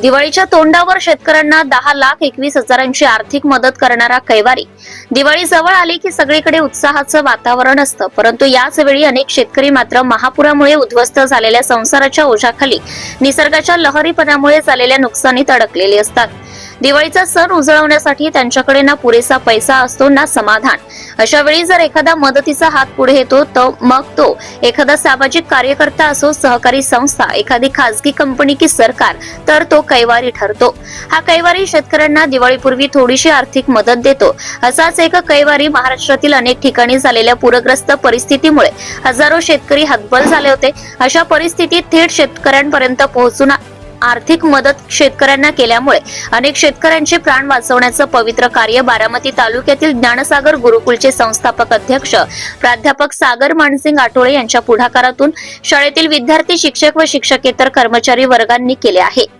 दिवाळीच्या तोंडावर शेतकऱ्यांना दहा लाख एकवीस हजारांची आर्थिक मदत करणारा कैवारी. दिवाळी जवळ आली की सगळीकडे उत्साहाचं वातावरण असतं. परंतु याच वेळी अनेक शेतकरी मात्र महापुरामुळे उद्ध्वस्त झालेल्या संसाराच्या ओझ्याखाली निसर्गाच्या लहरीपणामुळे झालेल्या नुकसानीत अडकलेले असतात. दिवाळीचा सण उजळवण्यासाठी त्यांच्याकडे ना पुरेसा पैसा असतो ना समाधान. अशा वेळी जर एखादा मदतीचा हात पुढे येतो तर मग तो एखादा सामाजिक कार्यकर्ता असो सहकारी संस्था एखादी खासगी कंपनी की सरकार तर तो कैवारी ठरतो. हा कैवारी शेतकऱ्यांना दिवाळीपूर्वी थोडीशी आर्थिक मदत देतो. असाच एक कैवारी महाराष्ट्रातील अनेक ठिकाणी झालेल्या पूरग्रस्त परिस्थितीमुळे हजारो शेतकरी हतबल झाले होते. अशा परिस्थितीत थेट शेतकऱ्यांपर्यंत पोहोचून आर्थिक मदत शेतकऱ्यांना केल्यामुळे अनेक शेतकऱ्यांचे प्राण वाचवण्याचं पवित्र कार्य बारामती तालुक्यातील ज्ञानसागर गुरुकुलचे संस्थापक अध्यक्ष प्राध्यापक सागर मानसिंग आठोळे यांच्या पुढाकारातून शाळेतील विद्यार्थी शिक्षक व शिक्षकेतर कर्मचारी वर्गांनी केले आहे.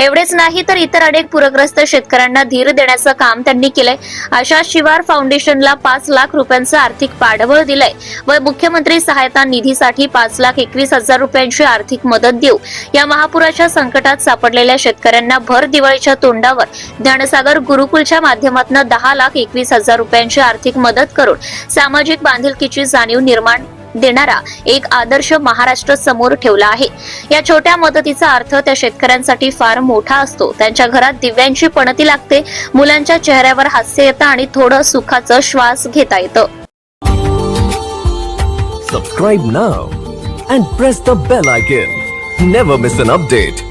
एवढेच नाही तर इतर अनेक पूरग्रस्त शेतकऱ्यांना धीर देण्याचं काम त्यांनी केलंय. अशा शिवार फाउंडेशनला पाच लाख रुपयांचं आर्थिक पाठबळ दिलंय. व मुख्यमंत्री सहायता निधीसाठी पाच लाख एकवीस हजार रुपयांची आर्थिक मदत देऊ. या महापुराच्या संकटात सापडलेल्या शेतकऱ्यांना भर दिवाळीच्या तोंडावर ज्ञानसागर गुरुकुलच्या माध्यमातून दहा लाख एकवीस हजार रुपयांची आर्थिक मदत करून सामाजिक बांधिलकीची जाणीव निर्माण देणारा एक आदर्श महाराष्ट्र समोर ठेवला आहे. या छोट्या मदतीचा अर्थ त्या शेतकऱ्यांसाठी फार मोठा असतो. त्यांच्या घरात दिव्यांची पणती लागते मुलांच्या चेहऱ्यावर हास्य येतं आणि थोडं सुखाचं श्वास घेता येतं. Subscribe now and press the bell icon never miss an update